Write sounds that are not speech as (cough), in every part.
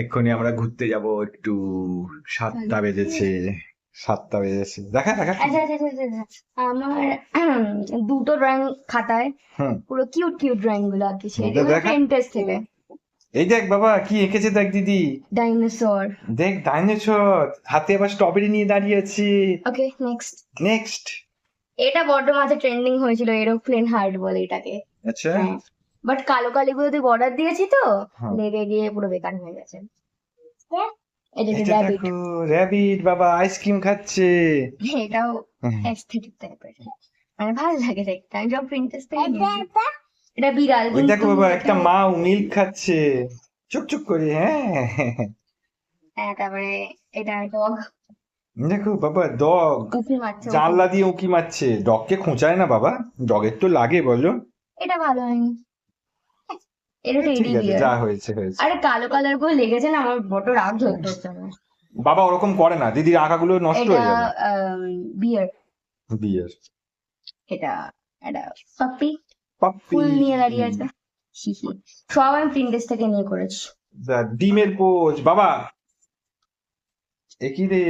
এক্ষুনি আমরা ঘুরতে যাব একটু সাতটা বেজেছে সাতটা বেজেছে। দেখা দেখা। আচ্ছা আচ্ছা আচ্ছা, আচ্ছা আমার দুটো ড্রয়িং খাতায় পুরো কিউট কিউট ড্রয়িংগুলো আঁকিছি ইন্টারেস্ট থেকে। এই দেখ বাবা কি এঁকেছে দেখ দিদি। ডাইনোসর দেখ ডাইনোসর হাতে আবার স্ট্রবেরি নিয়ে দাঁড়িয়ে আছি। ওকে নেক্সট নেক্সট এটা বড্ড মাঝে ট্রেন্ডিং হয়েছিল এরোপ্লেন হার্ট বলে এটাকে। আচ্ছা। বাট কালো কালি গুলোতে বর্ডার দিয়েছি তো হ্যাঁ। লেগে গিয়ে পুরো বেকার হয়ে গেছে। এটা র্যাবিট র্যাবিট বাবা আইসক্রিম খাচ্ছে। এটাও অ্যাস্থেটিক টাইপের মানে ভালো লাগে দেখতে। আমি সব প্রিন্টেস থেকে এটা বিড়াল ওই দেখো বাবা একটা মাও মিল্ক খাচ্ছে। চুক চুক করে হ্যাঁ। হ্যাঁ তারপরে এটা ডগ দেখো বাবা ডগ জানলা দিয়ে উঁকি মারছে। ডগকে খোঁচায় না বাবা। ডগের তো লাগে বলো। এটা ভালো হয়নি। এটা টেডি বিয়ার যা হয়েছে হয়েছে। আরে কালো কালারগুলো লেগেছে না আমার বড় রাগ ধরতে আমার। বাবা ওরকম করে না দিদির আঁকাগুলো নষ্ট হয়ে যাবে। বিয়ার বিয়ের এটা এটা পাপ্পি ফুল নিয়ে দাঁড়িয়ে আছে। সব আমি প্রিন্টেস থেকে নিয়ে করেছি। ডিমের পোচ বাবা! একই রে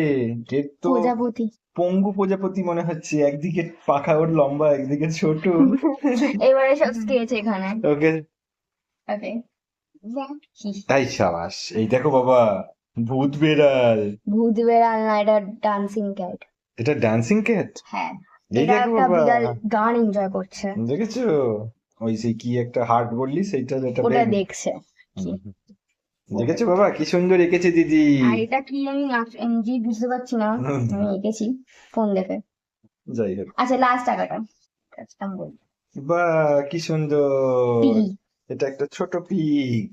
এর তো প্রজাপতি। পঙ্গু প্রজাপতি মনে হচ্ছে। একদিকে পাখা ওর লম্বা একদিকে ছোট। (laughs) এবারে সব স্কেচ এখানে। ওকে। তাই সাবাস। এই দেখো বাবা ভূত বেড়াল। ভূত বেড়াল না এটা ডান্সিং ক্যাট এটা ডান্সিং ক্যাট হ্যাঁ। এই এটা দেখো একটা বাবা। বিড়াল গান এনজয় করছে। দেখেছ? ওই সেই কি একটা হার্ট বললি সেইটা যেটা ওটা বেল। দেখছে। কি? দেখেছ বাবা? কি সুন্দর এঁকেছে দিদি। আর এটা কি আমি আক- আমি নিজেই বুঝতে পারছি না। হুম। আমি এঁকেছি ফোন দেখে। যাই হোক। আচ্ছা লাস্ট টাকাটা। বলি। বা কি সুন্দর। এটা একটা ছোট পিক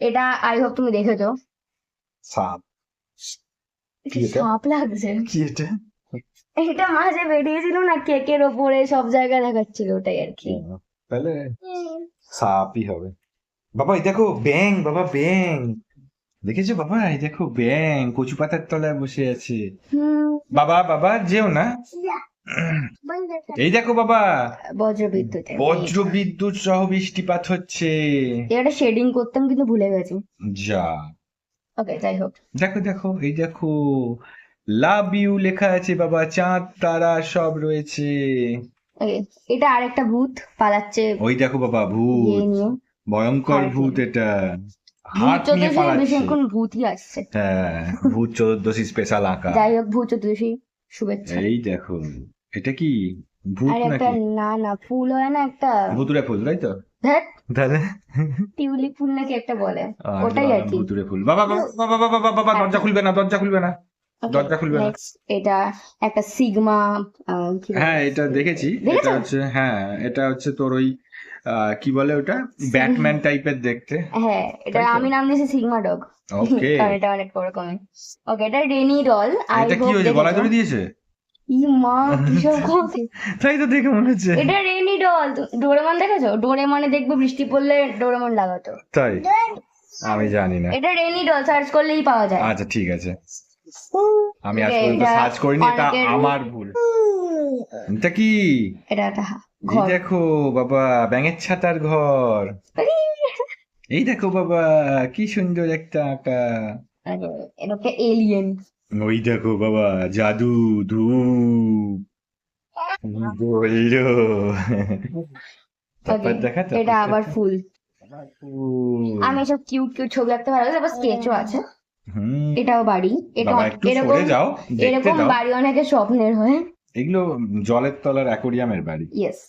এটা আই হোপ তুমি দেখেছ। সাপ? সাপ লাগছে। কি এটা? এটা মাঝে বেরিয়েছিল না কেকের ওপরে সব জায়গায় দেখাচ্ছিল ওটাই আর কি। তাহলে সাপই হবে। বাবা এই দেখো ব্যাং বাবা ব্যাং দেখেছ বাবা? এই দেখো ব্যাং কচু পাতার তলায় বসে আছে। হুম। বাবা বাবা যেও না। এই দেখো বাবা। বজ্র বিদ্যুৎ বজ্র বিদ্যুৎ সহ বৃষ্টিপাত হচ্ছে। এটা শেডিং করতাম কিন্তু ভুলে গেছি। যা। ওকে যাই হোক। দেখো দেখো এই দেখো। লাভ ইউ লেখা আছে বাবা চাঁদ তারা সব রয়েছে। এটা আরেকটা ভূত পালাচ্ছে। ওই দেখো বাবা ভূত। ইয়ে ভয়ঙ্কর ভূত এটা। ভূত হাত নিয়ে চতুর্দশী পালাচ্ছে। ভূতই আসছে। হ্যাঁ ভূত চোদ্দশী স্পেশাল আঁকা যাই হোক ভূত চতুর্দশী শুভেচ্ছা। এই দেখো। এটা কি ভূত আর একটা নাকি না না ফুল হয় না একটা? ভুতুরে ফুল তাই তো? ধ্যাৎ! তাহলে? টিউলিপ ফুল নাকি একটা বলে? ওটাই আর কি। ভুতুরে ফুল। বাবা বাবা বাবা বাবা বাবা বাবা দরজা খুলবে না দরজা খুলবে না। দরজা খুলবে না। এটা একটা সিগমা হ্যাঁ এটা দেখেছি। এটা দেখেছ? হচ্ছে হ্যাঁ এটা হচ্ছে তোর ওই আহ, কি বলে ওটা? ব্যাটম্যান টাইপের দেখতে। হ্যাঁ এটা তাই তো? আমি নাম দিয়েছি সিগমা ডগ। ওকে কারণ এটা অনেক ওরকমই ওকে এটা রেনি ডল আই এটা কি হোপ হয়েছে গলায় ধরে দিয়েছে? ই মা কিসব (laughs) কথা। তাই তো দেখে মনে হচ্ছে। এটা রেনি ডল ডোরেমন দেখেছ? ডোরেমনে দেখবে বৃষ্টি পড়লে ডোরেমন লাগাতো। তাই? আমি জানি না। এটা রেনি ডল সার্চ করলেই পাওয়া যায়। আচ্ছা ঠিক আছে। আমি আজ পর্যন্ত সার্চ করিনি এটা আমার ভুল। এটা কি? এটা একটা ঘর। দেখো বাবা ব্যাঙের ছাতার ঘর। (laughs) এই দেখো বাবা কি সুন্দর একটা আঁকা। এলিয়েন ওই দেখো বাবা জাদু ধূপ। বলল। তারপর দেখা তো। এটা আবার ফুল। আমি কিউট কিউট ছবি আঁকতে ভালো লাগে আবার স্কেচও আছে। এটাও বাড়ি। এটা এরকম যাও এরকম বাড়ি অনেকের স্বপ্নের হয়। এগুলো জলের তলার অ্যাকোরিয়ামের বাড়ি। ইয়েস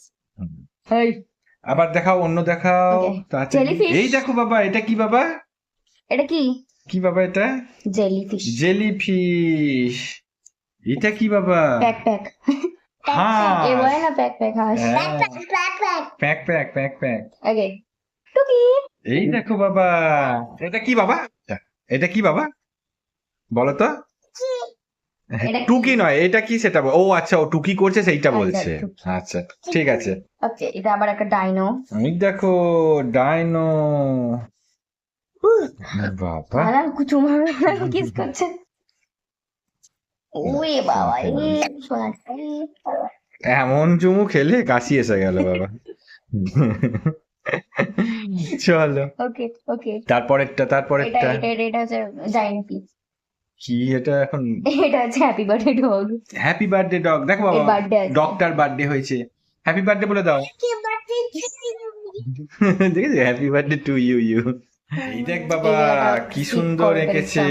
আবার দেখাও অন্য দেখাও. এই দেখো বাবা এটা কি বাবা? এটা কি? কি বাবা এটা? জেলিফিশ জেলিফিশ এটা কি বাবা? প্যাক প্যাক হাঁস এ বলে না প্যাক প্যাক হাঁস হ্যাঁ। প্যাক প্যাক প্যাক প্যাক ওকে টুকি এই দেখো বাবা। এটা কি বাবা? এটা কি বাবা? বলো তো। এটা টুকি নয় এটা কি সেটা ও আচ্ছা ও টুকি করছে সেইটা আচ্ছা, বলছে। আচ্ছা ঠিক আছে। ওকে এটা আবার একটা ডাইনো দেখো ডাইনো বাবা কিস করছে বাবা এমন চুমু খেলে কাশি এসে গেল (laughs) বাবা। চলো। ওকে ওকে। তারপরেরটা তারপরেরটা। এটা এটা- এটা হচ্ছে জায়ান্ট পিস কি এটা এখন? এটা হচ্ছে happy birthday dog happy birthday dog দেখো বাবা birthday বার্থডে হয়েছে। হ্যাপি বার্থডে বলে দাও। দেখেছি? Happy birthday to you you এই দেখ বাবা কি সুন্দর এঁকেছে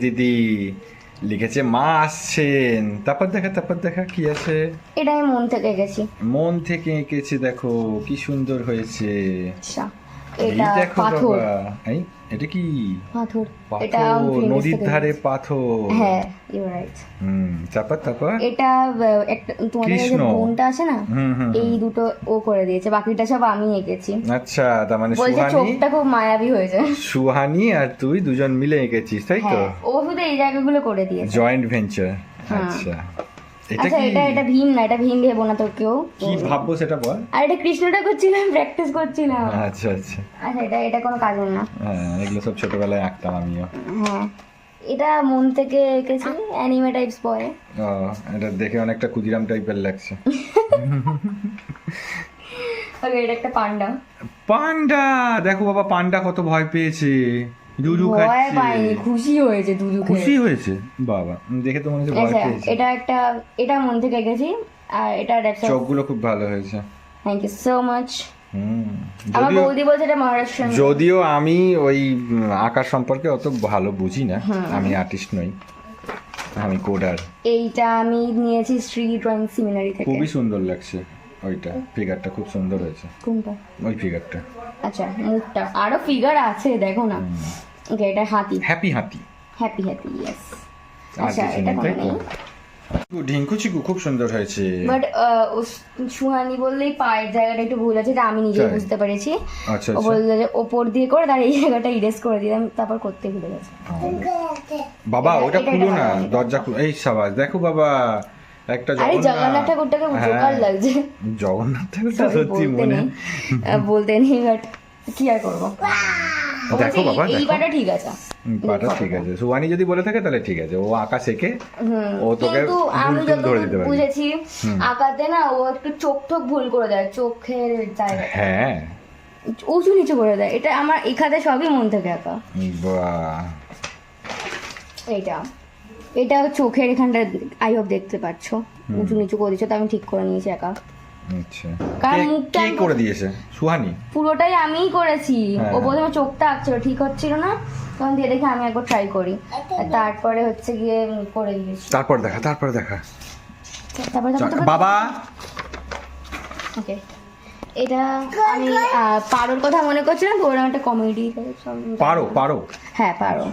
দিদি। লিখেছে মা আসছেন। তারপর দেখা তারপর দেখা কি আছে? এটা আমি মন থেকে এঁকেছি। মন থেকে এঁকেছে দেখো কি সুন্দর হয়েছে। আচ্ছা এই এটা দেখো পাথর। বাবা এই এটা কি? পাথর। এটা নদীর ধারে পাথর। হ্যাঁ ইউ রাইট হুম তারপর তারপর এটা একটা তোমাদের কৃষ্ণ। বোনটা আছে না? এই দুটো ও করে দিয়েছে। বাকিটা সব আমি এঁকেছি। আচ্ছা তার মানে সুহানি চোখটা খুব মায়াবী হয়েছে সুহানি আর তুই দুজন মিলে এঁকেছিস তাই তো? হ্যাঁ ও শুধু এই জায়গাগুলো করে দিয়েছে। জয়েন্ট ভেঞ্চার হ্যাঁ। আচ্ছা। এটা আচ্ছা এটা এটা ভীম না এটা ভীম ভেবো না তো কেউ। কি ভাববো সেটা বল। আর এটা কৃষ্ণটা করছিলাম প্র্যাকটিস করছিলাম। আচ্ছা আচ্ছা। আচ্ছা এটা এটা কোনো না। হ্যাঁ এগুলো সব ছোটবেলায় আঁকতাম আমিও। হ্যাঁ। এটা মন থেকে এঁকেছি অ্যানিমে টাইপস ও এটা দেখে অনেকটা ক্ষুদিরাম টাইপের লাগছে। (laughs) ওকে এটা একটা পান্ডা। পান্ডা! দেখো বাবা পান্ডা কত ভয় পেয়েছে। ভয় পাইনি খুশি হয়েছে খুশি হয়েছে? বাবা দেখে তো মনে হচ্ছে ভয় আচ্ছা পেয়েছে। এটা একটা এটা মন থেকে এঁকেছি আর এটা চোখগুলো খুব ভালো হয়েছে। থ্যাংক ইউ সো মাচ আমার যদিও বৌদি বলছে এটা মহারাষ্ট্র যদিও আমি ওই আঁকার সম্পর্কে অত ভালো বুঝি না। আমি আর্টিস্ট নই। আমি কোডার এইটা আমি নিয়েছি শ্রী ড্রয়িং সেমিনারি থেকে। খুবই সুন্দর লাগছে ওইটা। ফিগারটা খুব সুন্দর হয়েছে। কোনটা? ওই ফিগারটা আচ্ছা মুখটা। আরও ফিগার আছে দেখো না। ওকে এটা হাতি। হ্যাপি হাতি। হ্যাপি হ্যাপি ইয়েস আচ্ছা এটা নেই তাই তো? ঢিঙ্কু চিকু খুব সুন্দর হয়েছে। বাট সুহানি বললেই পায়ের জায়গাটা একটু ভুল আছে এটা আমি তাই? বুঝতে পেরেছি। আচ্ছা ও আচ্ছা। বলল যে ওপর দিয়ে করে তার এই জায়গাটা ইরেজ করে দিলাম তারপর করতে ভুলে গেছে। বাবা ওটা খুলো না দরজা খুলো এই সাবাস দেখো বাবা একটা জগন্নাথ। ঠাকুরটাকে হ্যাঁ, জোকার লাগছে। জগন্নাথ ঠাকুরটা Sorry, সত্যি বলতে মনে। নেই। বলতে নেই বাট কি আর করব? দেখো বাবা, এই- ঠিক আছে। পাটা ঠিক আছে। সুহানি যদি বলে থাকে তাহলে ঠিক আছে। ও আঁকা শেখে। ও তোকে আমি ধরে দিতে বুঝেছি আঁকাতে না ও একটু চোখ টোক ভুল করে দেয় চোখের জায়গা হ্যাঁ। উঁচু নিচু করে দেয়। এটা আমার এখানে সবই মন থেকে আঁকা। বাহ। এইটা। এটা চোখের এখানটা আই হোপ দেখতে পাচ্ছ। উঁচু নিচু করে দিচ্ছ তো আমি ঠিক করে নিয়েছি একা। আচ্ছা। কারণ মুখটা কে করে দিয়েছে? সুহানি? পুরোটাই আমিই করেছি। হ্যাঁ। ও প্রথমে চোখটা আঁকছিল ঠিক হচ্ছিল না। তখন দিয়ে দেখে আমি একবার ট্রাই করি। তারপরে হচ্ছে গিয়ে করে দিয়েছি। তারপর দেখা তারপর দেখা। তারপরে তারপরে বাবা! ওকে। এটা আমি পারোর কথা মনে করছিলাম ওরকম একটা কমেডি পারো পারো। হ্যাঁ পারো।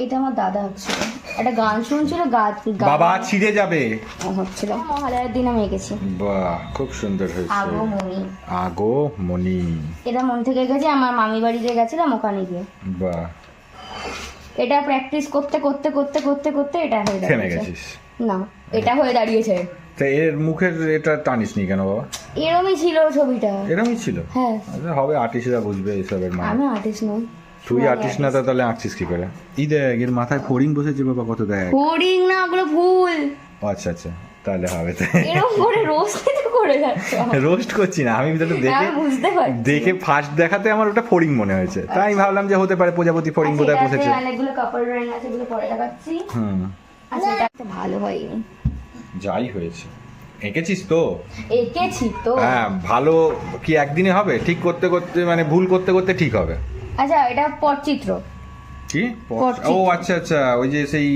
এটা আমার দাদা হচ্ছিল। একটা গান শুনছিল গান বাবা ছিঁড়ে যাবে। হচ্ছিল। মহালয়ার দিন আমি এঁকেছি। বাহ খুব সুন্দর হয়েছে। আগো মনি আগো মনি এটা মন থেকে গেছে আমার মামি বাড়িতে গেছিলাম ওখানে গিয়ে। বাহ। এটা প্র্যাকটিস করতে করতে করতে করতে করতে এটা হয়ে দাঁড়িয়েছে। না এটা হয়ে দাঁড়িয়েছে। তা এর মুখের এটা টানিস নি কেন বাবা? এরমই ছিল ছবিটা। এরমই ছিল? হ্যাঁ। আচ্ছা হবে আর্টিস্টরা বুঝবে এসবের মানে। আমি আর্টিস্ট নই। তুই আর্টিস্ট না তো তাহলে আঁকছিস কি করে? ই দেখ এর মাথায় ফড়িং বসেছে বাবা কত দেখ। হোর্ডিং না ওগুলো ভুল। আচ্ছা আচ্ছা তাহলে হবে তাই। এরকম করে রোজ করে যাচ্ছে রোস্ট করছি না আমি ভিতরে দেখে বুঝতে দেখে ফার্স্ট দেখাতে আমার ওটা ফড়িং মনে হয়েছে। তাই আমি ভাবলাম যে হতে পারে প্রজাপতি ফড়িং আচ্ছা, বোধহয় বসেছে। অনেকগুলো কাপড় রিং আছে এগুলো পরে দেখাচ্ছি। হুম। আচ্ছা এটা একটা ভালো হয়নি যাই হয়েছে। এঁকেছিস তো? এঁকেছি তো। হ্যাঁ ভালো কি একদিনে হবে? ঠিক করতে করতে মানে ভুল করতে করতে ঠিক হবে। আচ্ছা এটা পটচিত্র। কি? ও আচ্ছা আচ্ছা ওই যে সেই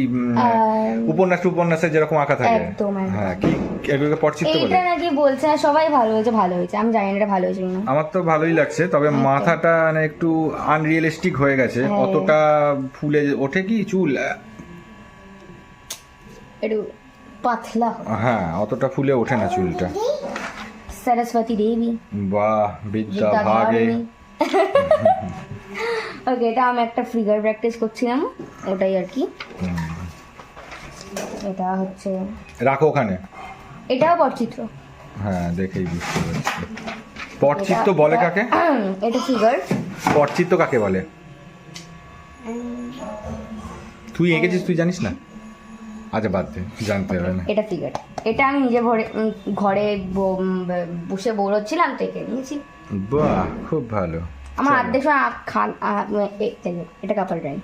উপন্যাস উপন্যাসে যেরকম আঁকা থাকে। একদম। হ্যাঁ কি এগুলোকে পটচিত্র বলে? এইটা নাকি বলছে সবাই ভালো হয়েছে ভালো হয়েছে। আমি জানি না এটা ভালো হয়েছে না আমার তো ভালোই লাগছে তবে মাথাটা মানে একটু আনরিয়েলিস্টিক হয়ে গেছে। হ্যাঁ। অতটা ফুলে ওঠে কি? চুল? একটু পাতলা। হ্যাঁ অতটা ফুলে ওঠে না চুলটা। সরস্বতী দেবী। বাহ বিদ্যা ভাগে। (laughs) ওকে এটা আমি একটা ফিগার প্র্যাকটিস করছিলাম ওটাই আর কি। এটা হচ্ছে রাখো ওখানে। এটাও পটচিত্র। হ্যাঁ দেখেই বুঝতে পারছি। পটচিত্ত বলে কাকে? (clears throat) এটা ফিগার পটচিত্ত কাকে বলে? তুই এঁকেছিস তুই জানিস না? আচ্ছা বাদ দে জানতে হবে না। এটা ফিগার এটা আমি নিজে ভরে ঘরে বসে বোর হচ্ছিলাম তো এঁকে নিয়েছি। বাহ খুব ভালো। আমার আর্ধেক খান এটা কাপড় ড্রাইং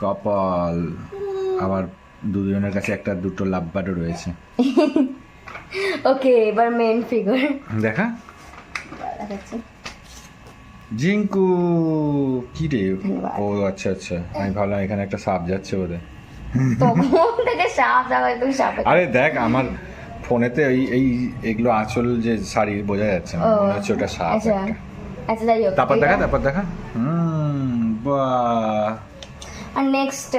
কপাল। আবার দুজনের কাছে একটা দুটো লাভবারও রয়েছে। (laughs) ওকে এবার মেন ফিগার দেখা। দেখাচ্ছি। জিঙ্কু কি রে? ও আচ্ছা আচ্ছা। আমি ভাবলাম এখানে একটা সাপ যাচ্ছে সাপে আরে দেখ আমার ফোনেতে এই এই এগুলো আঁচল যে শাড়ি বোঝা যাচ্ছে না। মনে হচ্ছে ওটা সাপ আচ্ছা। একটা। আচ্ছা যাই হোক তারপর দেখা তারপর দেখা হুম বাহ আর নেক্সট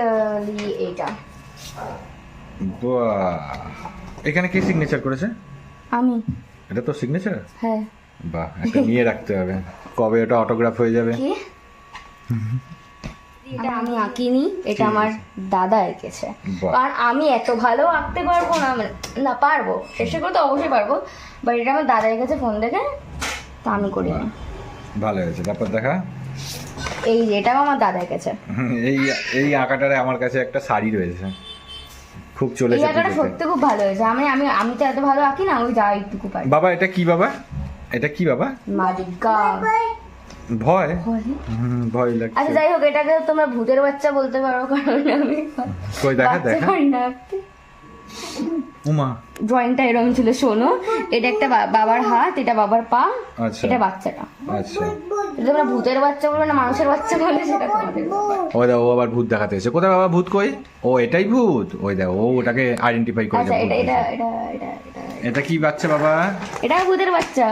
এইটা বাহ এখানে কি সিগনেচার করেছে আমি এটা তো সিগনেচার হ্যাঁ বাহ একটা নিয়ে রাখতে হবে কবে ওটা অটোগ্রাফ হয়ে যাবে এটা আমি আঁকিনি এটা আমার দাদা এঁকেছে আর আমি এত ভালো আঁকতে পারব না মানে না পারব চেষ্টা করতে অবশ্যই পারব বাট এটা আমার দাদা এঁকেছে ফোন দেখে তা আমি করি না। ভালো হয়েছে। তারপর দেখা। এই এটাও আমার দাদার কাছে। এই এই আঁকাটারে আমার কাছে একটা শাড়ি রয়েছে। খুব চলেছে জায়গাটা পুজোতে। সত্যি খুব ভালো হয়েছে। আমি আমি আমি তো এত ভালো আঁকি না ওই যা একটুকু পারি। বাবা এটা কি বাবা? এটা কি বাবা? মালিকা ভয়? ভয়? আচ্ছা যাই হোক এটাকে তোমরা ভূতের বাচ্চা বলতে পারো কারণ আমি কই দেখা দেখা। না ড্রয়িংটা এরকম ছিল শোনো। এটা একটা বাবার হাত এটা বাবার পা আচ্ছা। এটা বাচ্চাটা। আচ্ছা। তোমরা ভূতের বাচ্চা বলবে না মানুষের বাচ্চা বলবে সেটা তোমাদের ব্যাপার। দেখো ও আবার ভূত দেখাতে এসে কোথায় বাবা ভূত কই? ও এটাই ভূত। ওই দেখো ও ওটাকে আইডেন্টিফাই করে আচ্ছা এটা এটা এটা এটা কি বাচ্চা বাবা? এটা ভূতের বাচ্চা।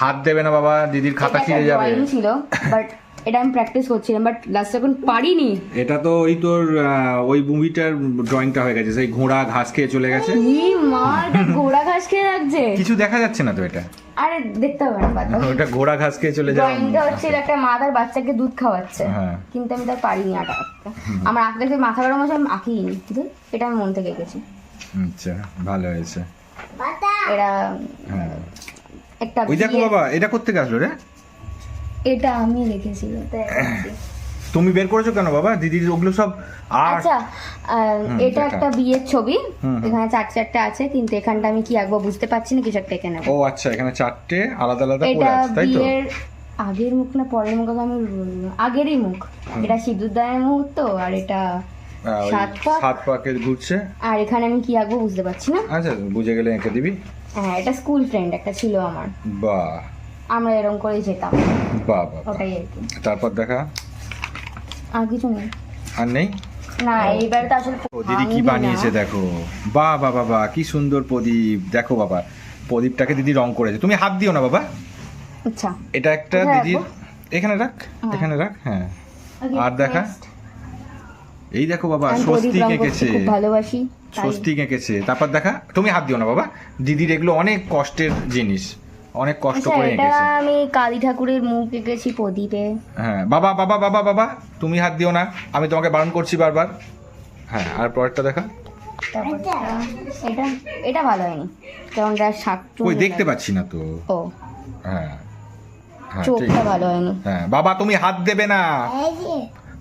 হাত দেবে না বাবা দিদির খাতা ছিঁড়ে যাবে। ছিল বাট এটা আমি প্র্যাকটিস করছিলাম বাট লাস্ট এখন পারিনি। এটা তো ওই তোর আহ, ওই মুভিটার ড্রয়িংটা হয়ে গেছে সেই ঘোড়া ঘাস খেয়ে চলে গেছে। ই মা এটা ঘোড়া ঘাস খেয়ে লাগছে। কিছু দেখা যাচ্ছে না তো এটা? আরে দেখতে হবে না ওটা ঘোড়া ঘাস খেয়ে চলে যাওয়া ড্রয়িংটা হচ্ছে একটা মা তার বাচ্চাকে দুধ খাওয়াচ্ছে। হ্যাঁ। কিন্তু আমি তার পারিনি আটা আমার আঁকতে আঁকতে মাথা গরম হচ্ছে আমি আঁকিনি কিন্তু এটা আমি মন থেকে এঁকেছি। আচ্ছা ভালো হয়েছে। এটা হ্যাঁ। একটা ওই দেখো বাবা এটা করতে আসলো রে? এটা আমি আঁকছি। তুমি বের করেছ কেন বাবা? দিদির ওগুলো সব আচ্ছা আহ, এটা একটা বিয়ের ছবি। এখানে চার চারটে আছে কিন্তু এখানটা আমি কি আঁকবো বুঝতে পারছি না কিছু একটা এঁকে নেব। ও আচ্ছা এখানে চারটে আলাদা আলাদা করে আছে তাই তো? বিয়ের আগের মুখ না পরের মুখ? আমি আগেরই মুখ। এটা সিঁদুরদানের মুহূর্ত আর এটা সাত পাক। সাত পাকে ঘুরছে আর এখানে আমি কি আঁকবো বুঝতে পারছি না। আচ্ছা বুঝে গেলে এঁকে দিবি। হ্যাঁ এটা স্কুল ফ্রেন্ড একটা ছিল আমার। বাহ। আমরা এরকম করেই যেতাম। বাহ। ওটাই আর কি। তারপর দেখা? আর কিছু নেই। আর নেই? না এইবার তো আসলে দিদি কি বানিয়েছে দেখো? বাহ বাহ বাবা কি সুন্দর প্রদীপ। দেখো বাবা প্রদীপটাকে দিদি রং করেছে। তুমি হাত দিও না বাবা। আচ্ছা। এটা একটা দিদির এখানে রাখ হ্যাঁ। এখানে রাখ হ্যাঁ। আর দেখা? এই দেখো বাবা স্বস্তিক এঁকেছে। খুব ভালোবাসি স্বস্তিক এঁকেছে। তারপর দেখা? তুমি হাত দিও না বাবা। দিদির এগুলো অনেক কষ্টের জিনিস। অনেক কষ্ট আচ্ছা করে এটা এঁকেছে। আমি কালী ঠাকুরের মুখ এঁকেছি প্রদীপে। হ্যাঁ বাবা বাবা বাবা বাবা তুমি হাত দিও না আমি তোমাকে বারণ করছি বারবার। হ্যাঁ আর পরেরটা দেখা। তারপর এটা এটা ভালো হয়নি। কারণ এটা শাক ওই দেখতে পাচ্ছি না তো। ও হ্যাঁ হ্যাঁ ঠিক। চোখটা ভালো হয়নি। হ্যাঁ বাবা তুমি হাত দেবে না।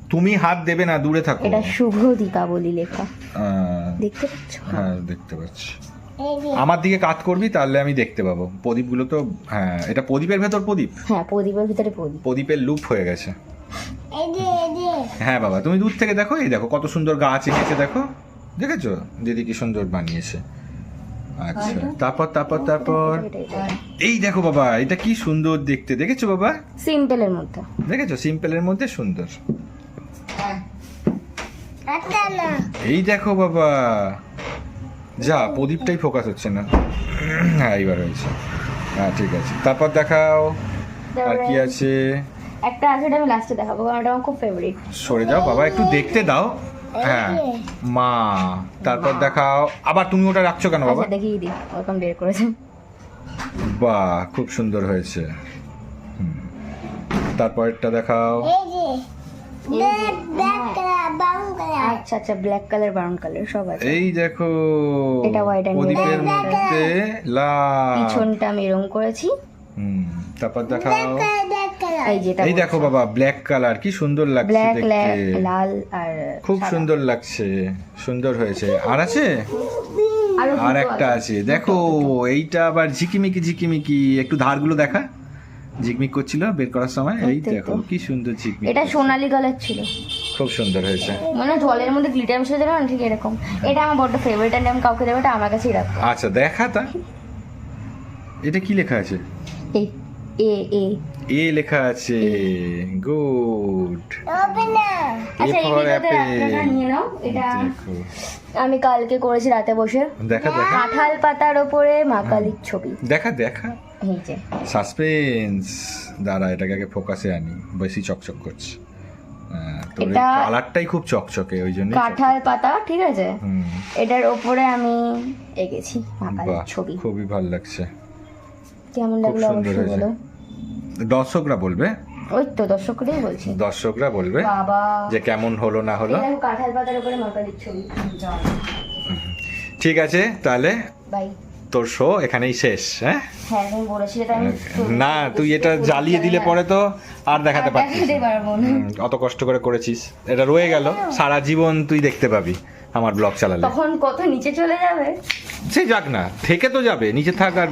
তুমি হাত দেবে না দূরে থাকো। এটা শুভ দীপাবলি লেখা। আহ, দেখতে পাচ্ছ? হ্যাঁ দেখতে পাচ্ছি। আমার দিকে কাজ করবি তাহলে আমি দেখতে পাবো। প্রদীপগুলো তো হ্যাঁ এটা প্রদীপের ভেতর প্রদীপ? হ্যাঁ প্রদীপের ভিতরে প্রদীপ। প্রদীপের লুপ হয়ে গেছে। হ্যাঁ বাবা তুমি দূর থেকে দেখো এই দেখো কত সুন্দর গাছ এঁকেছে দেখো। দেখেছ? দিদি কি সুন্দর বানিয়েছে। আচ্ছা তারপর তারপর তারপর। এই দেখো বাবা এটা কি সুন্দর দেখতে। দেখেছ বাবা? সিম্পলের মধ্যে। দেখেছ? সিম্পলের মধ্যে সুন্দর। এই দেখো বাবা। যা প্রদীপটাই ফোকাস হচ্ছে না। হ্যাঁ এইবার হয়েছে। হ্যাঁ ঠিক আছে। তারপর দেখাও। আর কি আছে? একটা আছে আমি লাস্টে দেখাবো কারণ এটা আমার খুব ফেভারিট সরে যাও বাবা একটু দেখতে দাও। হ্যাঁ। মা তারপর দেখাও। আবার তুমি ওটা রাখছো কেন বাবা? আচ্ছা দেখিয়ে দিই। ওরকম বের করেছে। বাহ খুব সুন্দর হয়েছে। তারপরেরটা দেখাও। আচ্ছা আচ্ছা ব্ল্যাক কালার ব্রাউন কালার সব আছে। এই দেখো এটা প্রদীপের মধ্যে লাল। পিছনটা আমি এরকম করেছি। হুম তারপর দেখাও। এই যেটা এই দেখো বাবা ব্ল্যাক কালার কি সুন্দর লাগছে দেখতে। লাল আর খুব সুন্দর লাগছে সুন্দর হয়েছে। আর আছে? আর একটা আছে। দেখো এইটা আবার ঝিকিমিকি ঝিকিমিকি। একটু ধারগুলো দেখা। ঝিকমিক করছিল বের করার সময় এই দেখো কি সুন্দর ঝিকমিক এটা। সোনালি কালার ছিল। খুব সুন্দর হয়েছে। মানে জলের মধ্যে গ্লিটার মিশে দেবে না ঠিক এরকম। এটা আমার বড্ড ফেভারিট আর আমি কাউকে দেবো এটা আমার কাছেই রাখব আচ্ছা দেখা তা। এটা কি লেখা আছে? এ এ এ। লেখা আছে। গুড আচ্ছা এই ভিডিওতে আপনারা নিয়ে নাও। এটা আমি কালকে করেছি রাতে বসে। দেখা দেখা। কাঁঠাল পাতার ওপরে মা কালীর ছবি। দেখা দেখা। এই যে সাসপেন্স দাঁড়া এটাকে আগে ফোকাসে আনি। বেশি চকচক করছে। তোর কালারটাই খুব চকচকে ওই জন্য কাঁঠাল পাতা ঠিক আছে? এটার ওপরে আমি এঁকেছি ছবি। খুবই ভালো লাগছে। কেমন লাগল অবশ্যই বলো। দর্শকরা বলবে? ওই তো দর্শকরাই বলছি। দর্শকরা বলবে যে কেমন হলো না হলো। কাঁঠাল পাতার উপরে মা কালীর ছবি ঠিক আছে তাহলে বাই। তোর শো এখানেই শেষ হ্যাঁ? হ্যাঁ আমি না তুই এটা জ্বালিয়ে দিলে পরে তো আর দেখাতে পারছিস। পারব অত কষ্ট করে করেছিস। এটা রয়ে গেল সারা জীবন তুই দেখতে পাবি আমার ব্লগ চালালে। তখন কত নিচে চলে যাবে? সে যাক না থেকে তো যাবে নিচে থাক আর